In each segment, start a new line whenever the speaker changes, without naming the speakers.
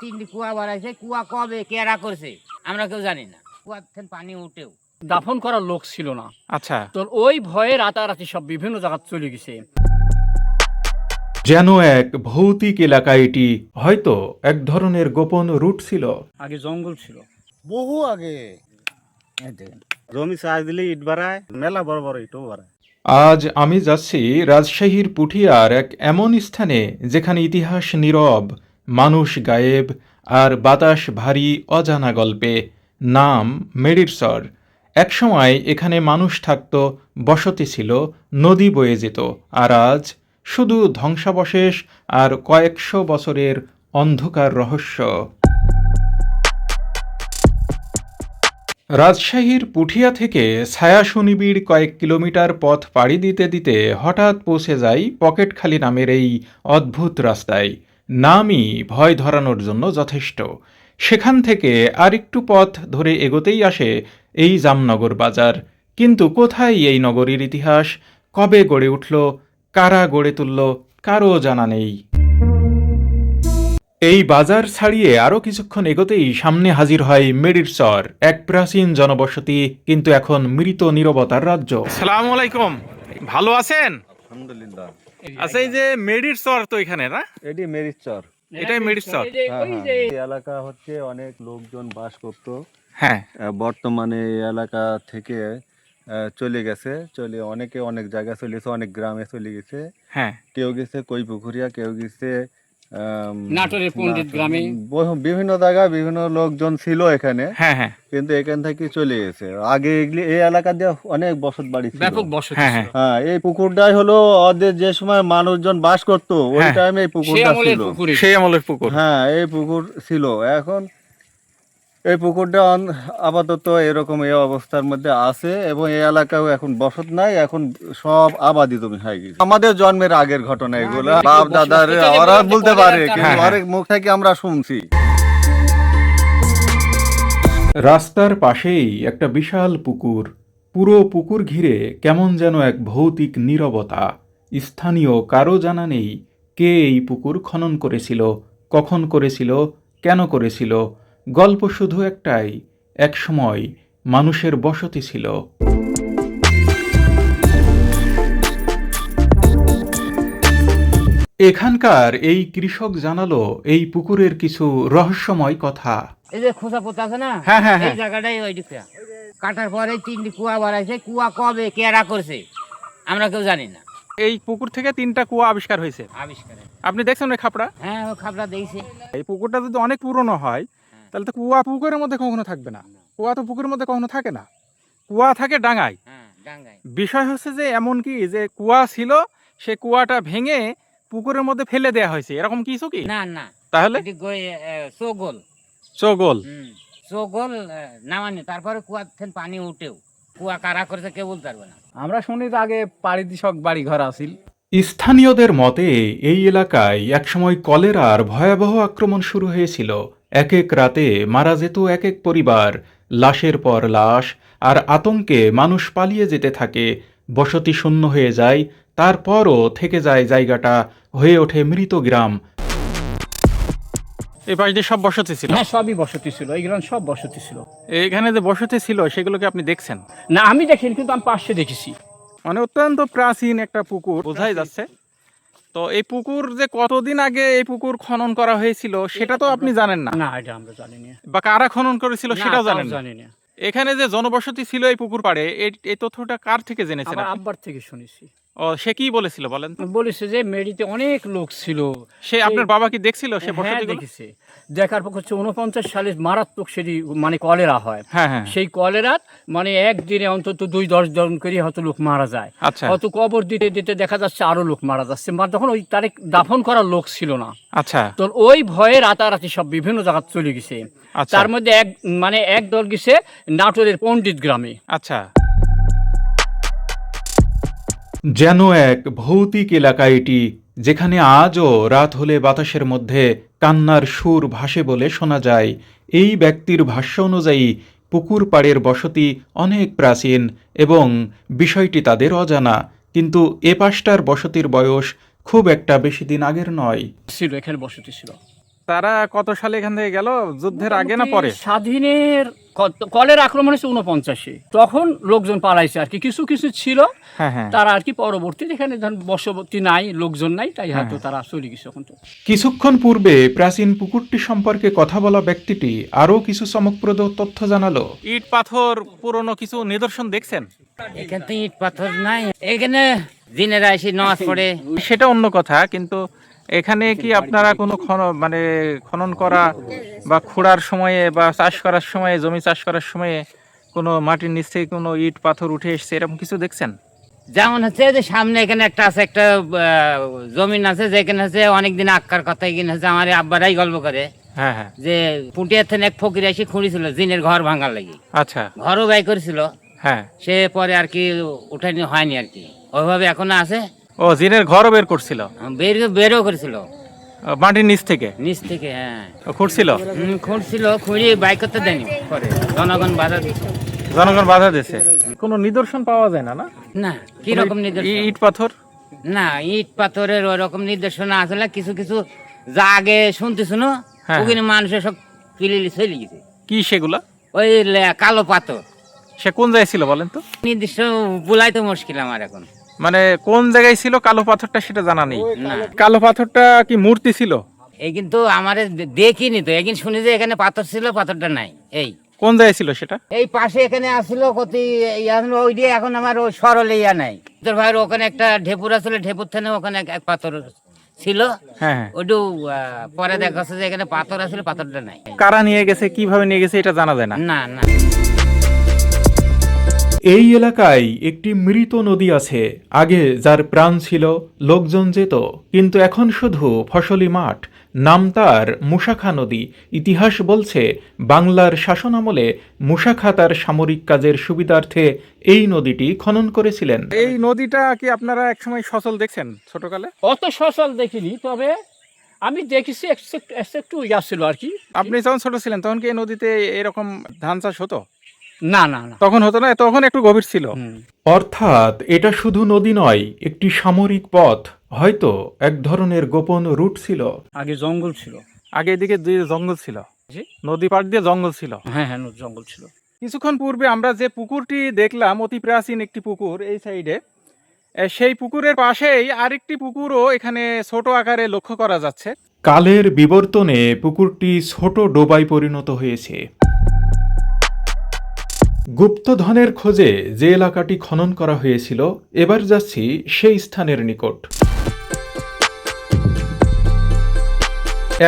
তিনটি কুয়া বাড়াইছে কুয়া কবে কেরা করছে আমরা কেউ জানি না। কুয়া থেকে পানি উঠেও।
দাফন করার লোক ছিল না।
আচ্ছা।
তো ওই ভয়ে রাতারাতি সব বিভিন্ন জায়গা চলে গেছে।
যেন এক ভৌতিক এলাকা এটি হয়তো এক ধরনের গোপন রুট ছিল।
আগে জঙ্গল ছিল।
বহু আগে। জমি চাষ দিলে ইট বাড়ায় মেলা বড় বড় ইটও বাড়ায়।
আজ আমি যাচ্ছি রাজশাহীর পুঠিয়ার এক এমন স্থানে যেখানে ইতিহাস নীরব। মানুষ গায়েব আর বাতাস ভারী অজানা গল্পে, নাম মেডিরসর একসময় এখানে মানুষ থাকত, বসতি ছিল, নদী বয়ে যেত আর আজ শুধু ধ্বংসাবশেষ আর কয়েকশো বছরের অন্ধকার রহস্য। রাজশাহীর পুঠিয়া থেকে ছায়াশনিবিড় কয়েক কিলোমিটার পথ পাড়ি দিতে দিতে হঠাৎ পৌঁছে যাই পকেটখালি নামের এই অদ্ভুত রাস্তায়। নামই ভয় ধরানোর জন্য যথেষ্ট। সেখান থেকে আরেকটু পথ ধরে এগোতেই আসে এই জামনগর বাজার। কিন্তু কোথায় এই নগরীর ইতিহাস? কবে গড়ে উঠল? কারা গড়ে তুলল? কারও জানা নেই। এই বাজার ছাড়িয়ে আরও কিছুক্ষণ এগোতেই সামনে হাজির হয় মেডিরচর এক প্রাচীন জনবসতি কিন্তু এখন মৃত নীরবতার রাজ্য।
সালাম আলাইকুম ভালো আছেন?
আলহামদুলিল্লাহ।
আচ্ছা এই যে চর তো এখানে না?
এটি চর।
এটাই চর।
এই
হ্যাঁ হ্যাঁ। এই এলাকা হচ্ছে অনেক লোকজন বাস করত।
হ্যাঁ।
বর্তমানে এই এলাকা থেকে চলে গেছে। চলে অনেকে অনেক জায়গা চলে গেছে অনেক গ্রামে চলে গেছে।
হ্যাঁ।
কেউ গেছে কৈপুকুরিয়া কেউ গেছে
নাটোরের পণ্ডিত গ্রামে।
বিভিন্ন জায়গায় বিভিন্ন লোকজন ছিল এখানে।
হ্যাঁ হ্যাঁ।
কিন্তু এখান থেকে চলে গেছে আগে এগুলি এই এলাকা দিয়ে অনেক বসত বাড়ি ছিল।
ব্যাপক বসত
হ্যাঁ, হ্যাঁ।
হ্যাঁ এই পুকুরটাই হলো ওদের যে সময় মানুষজন বাস করতো ওই
হ্যাঁ।
টাইমে এই পুকুরটা ছিল।
সেই আমলের পুকুর।
হ্যাঁ এই পুকুর ছিল। এখন এই পুকুরটা আপাতত এরকম এই অবস্থার মধ্যে আছে এবং এই এলাকাও এখন বসত নাই এখন সব আবাদি জমি হয়ে গেছে। আমাদের জন্মের আগের ঘটনা এগুলো। বাপ দাদার ওরা
বলতে পারে
কিন্তু
হ্যাঁ, হ্যাঁ।
অনেক মুখ থেকে আমরা শুনছি।
রাস্তার পাশেই একটা বিশাল পুকুর। পুরো পুকুর ঘিরে কেমন যেন এক ভৌতিক নীরবতা। স্থানীয় কারও জানা নেই কে এই পুকুর খনন করেছিল কখন করেছিল কেন করেছিল। গল্প শুধু একটাই একসময় মানুষের বসতি ছিল। এখানকার এই কৃষক জানালো এই পুকুরের কিছু রহস্যময় কথা।
এই যে খোসা পোতা আছে না?
হ্যাঁ, হ্যাঁ, হ্যাঁ।
এই জায়গাটাই ওই দিকটা কাটার পরে তিনটি কুয়া বাড়াইছে। কুয়া কবে কেরা করছে? আমরা কেউ জানি না।
এই পুকুর থেকে তিনটা কুয়া আবিষ্কার হয়েছে।
আবিষ্কারে
আপনি দেখছেন ওই খাপড়া?
হ্যাঁ ও খাবরা দেখছে।
এই পুকুরটা যদি অনেক পুরনো হয় তাহলে তো কুয়া পুকুরের মধ্যে কখনো থাকবে না। কুয়া তো পুকুরের মধ্যে কখনো থাকে না। কুয়া থাকে ডাঙায়।
হ্যাঁ ডাঙ্গাই
বিষয় হচ্ছে যে এমন কি যে কুয়া ছিল সে কুয়াটা ভেঙে পুকুরের মধ্যে ফেলে দেয়া হয়েছে। এরকম কিছু কি?
না না।
তাহলে?
চোগল।
চোগল।
চোগল নামানি তারপরে কুয়া থেকে পানি উঠেও। কুয়া কারা করেছে কেউ বলতে পারবে না।
আমরা শুনি তো আগে পাড়ি দিশক বাড়ি ঘর আসিল
স্থানীয়দের মতে এই এলাকায় একসময় কলেরার ভয়াবহ আক্রমণ শুরু হয়েছিল। এক এক রাতে মারা যেত এক এক পরিবার লাশের পর লাশ আর আতঙ্কে মানুষ পালিয়ে যেতে থাকে। বসতি শূন্য হয়ে যায় তারপরও থেকে যায় জায়গাটা হয়ে ওঠে মৃত গ্রাম।
এই পাশ দিয়ে সব বসতি ছিল?
হ্যাঁ সবই বসতি ছিল। এই গ্রাম সব বসতি ছিল।
এখানে যে বসতি ছিল সেগুলোকে আপনি দেখছেন?
না আমি দেখিনি কিন্তু আমি পাশে দেখেছি।
মানে অত্যন্ত প্রাচীন একটা পুকুর। বোঝাই যাচ্ছে। তো এই পুকুর যে কতদিন আগে এই পুকুর খনন করা হয়েছিল সেটা তো আপনি জানেন না?
না এটা আমরা জানি না
বা কারা খনন করেছিল সেটাও জানেন না?
জানি না
এখানে যে জনবসতি ছিল এই পুকুর পাড়ে এই- এই তথ্যটা কার থেকে জেনেছেন
আব্বার থেকে শুনেছি।
ও সে কি বলেছিল বলেন
বলেছে যে মেডিতে অনেক লোক ছিল।
সে আপনার বাবা কি দেখছিল সে
হ্যাঁ
বসতি
দেখেছে। দেখার পর হচ্ছে উনপঞ্চাশ সালে মারাত্মক সেটি মানে কলেরা হয়।
হ্যাঁ হ্যাঁ।
সেই কলেরাত মানে একদিনে অন্তত দুই দশ জন করে হয়তো লোক মারা যায়।
আচ্ছা।
হয়তো কবর দিতে দিতে দেখা যাচ্ছে আরও লোক মারা যাচ্ছে। মানে তখন ওই তারে দাফন করার লোক ছিল না।
আচ্ছা।
তো ওই ভয়ে রাতারাতি সব বিভিন্ন জায়গা চলে গেছে।
আচ্ছা।
তার মধ্যে এক মানে এক দল গেছে নাটোরের পণ্ডিত গ্রামে।
আচ্ছা।
যেন এক ভৌতিক এলাকা এটি, যেখানে আজও রাত হলে বাতাসের মধ্যে কান্নার সুর ভাসে বলে শোনা যায়। এই ব্যক্তির ভাষ্য অনুযায়ী, পুকুর পাড়ের বসতি অনেক প্রাচীন এবং বিষয়টি তাদের অজানা, কিন্তু এ পাশটার বসতির বয়স খুব একটা বেশি দিন আগের নয়।
ছিল, এখানে বসতি ছিল।
তারা কত সালে এখান থেকে গেল? যুদ্ধের আগে না পরে?
স্বাধীনের কলের আক্রমণ হয়েছে উনপঞ্চাশে তখন লোকজন পালাইছে আর কি। কিছু কিছু ছিল
হ্যাঁ হ্যাঁ।
তারা আর কি পরবর্তীতে এখানে ধরেন বসবর্তী নাই লোকজন নাই তাই হয়তো তারা চলে গেছে এখন
কিছুক্ষণ পূর্বে প্রাচীন পুকুরটি সম্পর্কে কথা বলা ব্যক্তিটি আরও কিছু চমকপ্রদ তথ্য জানালো।
ইট পাথর পুরনো কিছু নিদর্শন দেখছেন?
এখানে তো ইট পাথর নাই। এখানে দিনেরা এসে নামাজ পড়ে।
সেটা অন্য কথা কিন্তু এখানে কি আপনারা কোনো খন- মানে খনন করা বা খোঁড়ার সময়ে বা চাষ করার সময়ে জমি চাষ করার সময়ে কোনো মাটির নিচ থেকে কোনো ইট পাথর উঠে এসছে এরকম কিছু দেখছেন?
যেমন হচ্ছে যে সামনে এখানে একটা আছে একটা আহ, জমিন আছে যেখানে হচ্ছে অনেকদিন আক্কার কথা এখানে হচ্ছে আমার আব্বারাই গল্প করে
হ্যাঁ হ্যাঁ।
যে পুটিয়ার থেকে এক ফকির এসে খুঁড়িছিল জিনের ঘর ভাঙার লাগি।
আচ্ছা।
ঘরও ব্যয় করেছিল।
হ্যাঁ।
সে পরে আর কি উঠানি হয়নি আর কি। ওইভাবে এখনও আছে।
ও জিনের ঘরও বের করছিল?
বের বেরও করেছিল।
মাটির নিচ থেকে?
নিচ থেকে হ্যাঁ।
ও, খুঁড়ছিল?
খুঁড়ছিল খুঁড়ি বাইক করতে দেয়নি পরে। জনগণ বাধা দিচ্ছে
জনগণ বাধা দিয়েছে? কোনো নিদর্শন পাওয়া যায় না না?
না কীরকম নির্দেশনা
ই- ইট পাথর?
না ইট পাথরের ওই রকম নির্দেশনা আসলে কিছু কিছু যা আগে শুনতে শুনো
হ্যাঁ।
ওখানে মানুষের সব পিলিলি চলে গেছে।
কি সেগুলা?
ওই কালো পাথর।
সে কোন জায়গায় ছিল বলেন তো?
নির্দিষ্ট বুলাই তো মুশকিল আমার এখন।
মানে কোন জায়গায় ছিল কালো পাথরটা সেটা জানা নেই। কালো পাথরটা কি মূর্তি ছিল?
এই কিন্তু আমার দেখিনি তো একদিন শুনি যে এখানে পাথর ছিল পাথরটা নাই। এই।
কোন জায়গায় ছিল সেটা?
এই পাশে এখানে আসছিল কত ওই দিয়ে এখন আমার ওই সরলে ইয়া নাই। তোর ভাইয়ের ওখানে একটা ঢেপুর আসলে ঢেপুর থানে ওখানে এক- পাথর ছিল।
হ্যাঁ হ্যাঁ।
ওইটু আহ, পরে দেখা যাচ্ছে যে এখানে পাথর আসলে পাথরটা নাই।
কারা নিয়ে গেছে কীভাবে নিয়ে গেছে এটা জানা যায় না।
না না।
এই এলাকায় একটি মৃত নদী আছে। আগে যার প্রাণ ছিল লোকজন যেত। কিন্তু এখন শুধু ফসলি মাঠ। নাম তার মুসাখা নদী। ইতিহাস বলছে বাংলার শাসনামলে মুসাখা তার সামরিক কাজের সুবিধার্থে এই নদীটি খনন করেছিলেন।
এই নদীটা কি আপনারা একসময় সচল দেখছেন ছোটকালে?
অত সচল দেখিনি তবে আমি দেখেছি একটু একটু ইয়া ছিল আর কি।
আপনি যখন ছোট ছিলেন তখন কি এই নদীতে এরকম ধান চাষ হতো?
না না না।
তখন হতো না তখন একটু গভীর ছিল।
অর্থাৎ এটা শুধু নদী নয় একটি সামরিক পথ হয়তো এক ধরনের গোপন রুট ছিল।
আগে জঙ্গল ছিল।
আগে এদিকে দুই জঙ্গল ছিল? নদী পাড় দিয়ে জঙ্গল ছিল।
হ্যাঁ হ্যাঁ জঙ্গল ছিল।
কিছুক্ষণ পূর্বে আমরা যে পুকুরটি দেখলাম অতি প্রাচীন একটি পুকুর এই সাইডে সেই পুকুরের পাশেই আরেকটি পুকুরও এখানে ছোট আকারে লক্ষ্য করা যাচ্ছে।
কালের বিবর্তনে পুকুরটি ছোট ডোবায় পরিণত হয়েছে। গুপ্তধনের খোঁজে যে এলাকাটি খনন করা হয়েছিল, এবার যাচ্ছি সেই স্থানের নিকট।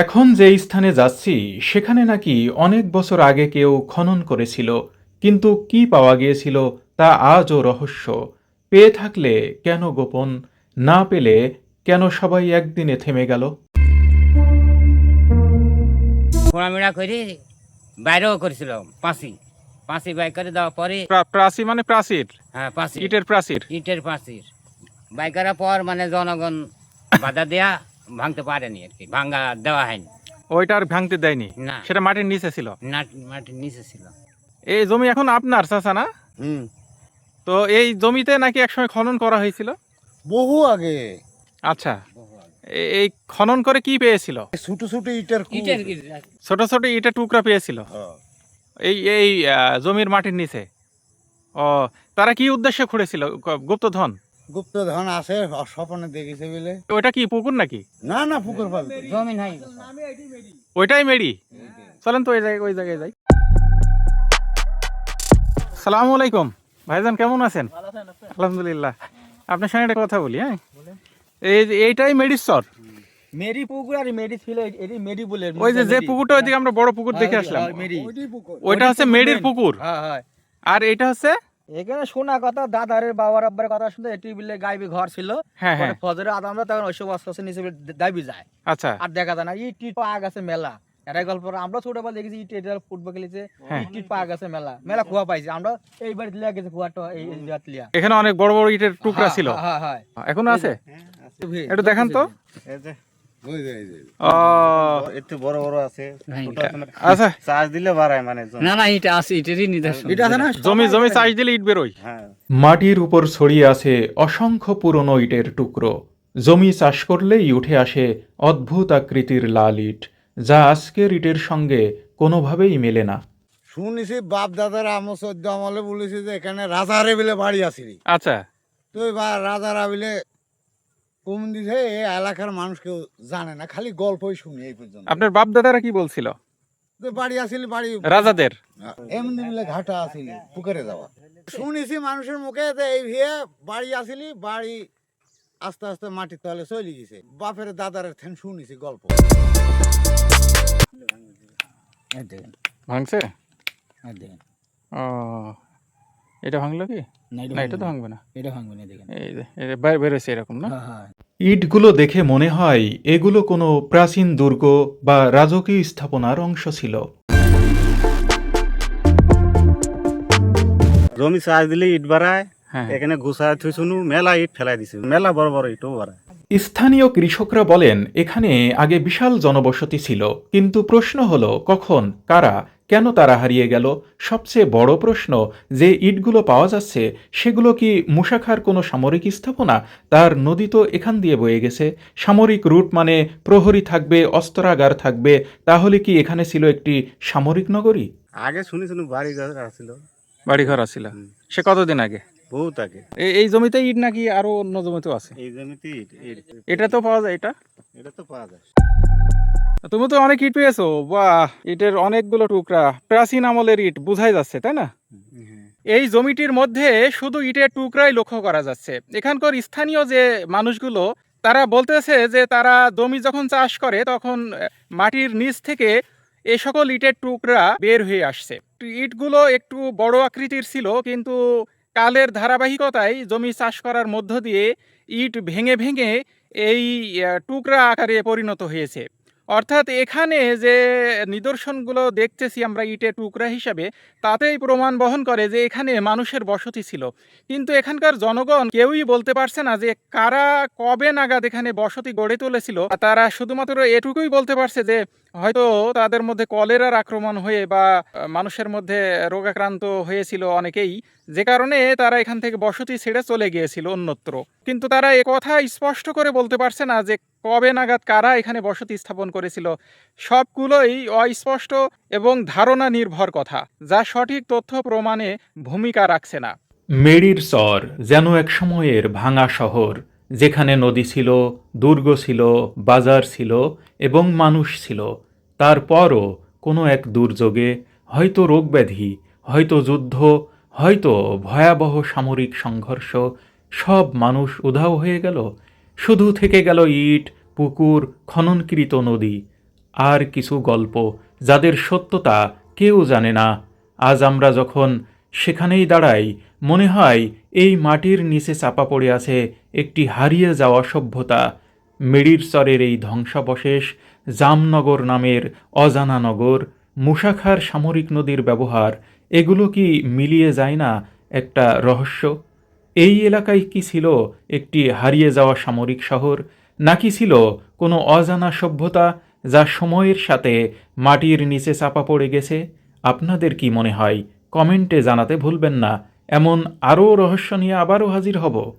এখন যে স্থানে যাচ্ছি, সেখানে নাকি অনেক বছর আগে কেউ খনন করেছিল, কিন্তু কি পাওয়া গিয়েছিল তা আজও রহস্য। পেয়ে থাকলে কেন গোপন, না পেলে কেন সবাই একদিনে থেমে গেল?
ঘোরামেড়া করে বাইরেও করেছিল পাঁচি পাঁচি বাই করে দেওয়ার পরে
মানে প্রাচীর?
হ্যাঁ পাঁচি
ইটের প্রাচীর?
ইটের বাই করার পর মানে জনগণ বাধা দেয়া ভাঙতে পারেনি আর কি ভাঙ্গা দেওয়া হয়নি।
ওইটা আর ভাঙতে দেয়নি?
না।
সেটা মাটির নিচে ছিল?
নাট- মাটির নিচে ছিল।
এই জমি এখন আপনার চাচা না?
হুম।
তো এই জমিতে নাকি একসময় খনন করা হয়েছিল?
বহু আগে।
আচ্ছা। এই খনন করে কি পেয়েছিল?
ছোট ছোট ইটের
ইটের
ছোট ছোট ইটের টুকরা পেয়েছিল?
হ্যাঁ।
এই এই আহ, জমির মাটির নিচে। ও তারা কি উদ্দেশ্যে খুঁড়েছিল? গুপ্তধন?
গুপ্তধন আছে স্বপনে দেখেছে বলে।
ওইটা কি পুকুর নাকি?
না না পুকুর পাল।
জমিন হয়
ওইটাই মেরি। চলেন তো ওই জায়গায় ওই জায়গায় যাই। সালামু আলাইকুম। ভাইজান কেমন আছেন? আলহামদুলিল্লাহ। আপনার সঙ্গে একটা কথা বলি হ্যাঁ? এই যে- এইটাই মেডিসর
মেরি পুকুর আর মেরি ছিল এটি মেরি বলে
ওই যে যে পুকুরটা ওইদিকে আমরা বড় পুকুর দেখে আসলাম।
মেরি।
ওইটা হচ্ছে মেডির পুকুর।
হ্যাঁ হ্যাঁ।
আর এটা হচ্ছে?
এখানে শোনা কথা দাদারের বাবার আব্বার কথা শুনতে এটি বলে গাইবি ঘর ছিল।
হ্যাঁ হ্যাঁ।
ফজরে আদামরা তখন ওইসব আস্তে আস্তে নিচে দাবি যায়।
আচ্ছা।
আর দেখা যায় না ইট পাক আছে মেলা। এটাই গল্প। আমরা ছোটবেলা দেখেছি ইট এটা ফুটবল খেলেছে
হ্যাঁ।
ইট পাক আছে মেলা। মেলা কুয়া পাইছে। আমরা এই বাড়ি লিয়া গেছে কুয়াটা এই লিয়া।
এখানে অনেক বড় বড় ইটের টুকরা ছিল।
হ্যাঁ হ্যাঁ
এখনও আছে?
হ্যাঁ
একটু দেখান তো।
এই যে।
ও।
একটু বড় বড় আছে।
আচ্ছা
চার্জ দিলে বাড়ায় মানে
না না এটা আছে এটারই নিদর্শন।
এটা আছে না?
জমি জমি চাষ দিলে ইট বেরোয়।
হ্যাঁ।
মাটির উপর ছড়িয়ে আছে অসংখ্য পুরনো ইটের টুকরো। জমি চাষ করলেই উঠে আসে অদ্ভুত আকৃতির লাল ইট যা আজকের ইটের সঙ্গে কোনোভাবেই মেলে না।
শুনেছি বাপ দাদারা চোদ্দ আমলে বলেছি যে এখানে রাজারে বিলে বাড়ি আসিনি
আচ্ছা।
তো এবার রাজারা বিলে কম দিছে এই এলাকার মানুষ কেউ জানে না খালি গল্পই শুনি এই পর্যন্ত।
আপনার বাপ দাদারা কি বলছিল?
তো বাড়ি আসিলি বাড়ি
রাজাদের।
এমনি মিলে ঘাটা আসিলি পুকুরে যাওয়া। শুনেছি মানুষের মুখে যে এই ভিয়ে বাড়ি আসিলি বাড়ি আস্তে আস্তে মাটির তলে চলে গেছে। বাপের দাদার থেন শুনেছি গল্প।
ভাঙছে? ও এটা ভাঙলো কি?
না, এটা
তো
ভাঙবে
ভাঙবে না।
না, এটা ভাঙবে না দেখেন।
এই যে, এই যে বের- বেরোচ্ছে এরকম না?
ইটগুলো দেখে মনে হয় এগুলো কোনো প্রাচীন দুর্গ বা রাজকীয় স্থাপনার অংশ ছিল।
জমি চাষ দিলে ইট বাড়ায়
হ্যাঁ।
এখানে গুছায় থুইছুনু মেলা ইট ফেলাই দিছে। মেলা বড় বড় ইটও বাড়ায়।
স্থানীয় কৃষকরা বলেন এখানে আগে বিশাল জনবসতি ছিল কিন্তু প্রশ্ন হলো কখন কারা? কেন তারা হারিয়ে গেল? সবচেয়ে বড় প্রশ্ন যে ইটগুলো পাওয়া যাচ্ছে সেগুলো কি মুশাখার কোনো সামরিক স্থাপনা? তার নদী তো এখান দিয়ে বয়ে গেছে। সামরিক রুট মানে প্রহরী থাকবে অস্ত্রাগার থাকবে তাহলে কি এখানে ছিল একটি সামরিক নগরী?
আগে শুনি শুনি বাড়ি ঘর আসছিল
বাড়ি ঘর আছিল সে কতদিন আগে? এই- জমিতে ইট নাকি আরও অন্য জমিতেও আছে?
এই জমিতে ইট ইট।
এটা তো পাওয়া যায় এটা?
এটা তো পাওয়া যায়।
তুমি তো অনেক ইট পেয়েছ বাহ! ইটের অনেকগুলো টুকরা প্রাচীন আমলের ইট বোঝাই যাচ্ছে তাই না? এই জমিটির মধ্যে শুধু ইটের টুকরাই লক্ষ্য করা যাচ্ছে। এখানকার স্থানীয় যে মানুষগুলো তারা বলতেছে যে তারা জমি যখন চাষ করে তখন মাটির নিচ থেকে এ সকল ইটের টুকরা বের হয়ে আসছে। ইটগুলো একটু বড় আকৃতির ছিল কিন্তু কালের ধারাবাহিকতায় জমি চাষ করার মধ্য দিয়ে ইট ভেঙে ভেঙে এই টুকরা আকারে পরিণত হয়েছে। অর্থাৎ এখানে যে নিদর্শনগুলো দেখতেছি আমরা ইটের টুকরা হিসাবে, তাতেই প্রমাণ বহন করে যে এখানে মানুষের বসতি ছিল। কিন্তু এখানকার জনগণ কেউই বলতে পারছে না যে কারা কবে নাগাদ এখানে বসতি গড়ে তুলেছিল। তারা শুধুমাত্র এটুকুই বলতে পারছে যে হয়তো তাদের মধ্যে কলেরার আক্রমণ হয়ে বা মানুষের মধ্যে রোগাক্রান্ত হয়েছিল অনেকেই। যে কারণে তারা এখান থেকে বসতি ছেড়ে চলে গিয়েছিল অন্যত্র। কিন্তু তারা এ কথা স্পষ্ট করে বলতে পারছে না যে কবে নাগাদ কারা এখানে বসতি স্থাপন করেছিল। সবগুলোই অস্পষ্ট এবং ধারণা নির্ভর কথা, যা সঠিক তথ্য প্রমাণে ভূমিকা রাখছে না।
মেরির চর যেন এক সময়ের ভাঙা শহর, যেখানে নদী ছিল, দুর্গ ছিল, বাজার ছিল এবং মানুষ ছিল। তারপরও কোনো এক দুর্যোগে হয়তো রোগব্যাধি, হয়তো যুদ্ধ, হয়তো ভয়াবহ সামরিক সংঘর্ষ, সব মানুষ উধাও হয়ে গেল। শুধু থেকে গেল ইট, পুকুর, খননকৃত নদী। আর কিছু গল্প যাদের সত্যতা কেউ জানে না। আজ আমরা যখন সেখানেই দাঁড়াই, মনে হয় এই মাটির নিচে চাপা পড়ে আছে একটি হারিয়ে যাওয়া সভ্যতা। মেরির চরের এই ধ্বংসাবশেষ জামনগর নামের অজানা নগর, মুশাখার সামরিক নদীর ব্যবহার, এগুলো কি মিলিয়ে যায় না একটা রহস্য? এই এলাকায় কি ছিল একটি হারিয়ে যাওয়া সামরিক শহর, নাকি ছিল কোনো অজানা সভ্যতা যা সময়ের সাথে মাটির নিচে চাপা পড়ে গেছে? আপনাদের কি মনে হয়? কমেন্টে জানাতে ভুলবেন না। এমন আরও রহস্য নিয়ে আবারও হাজির হব।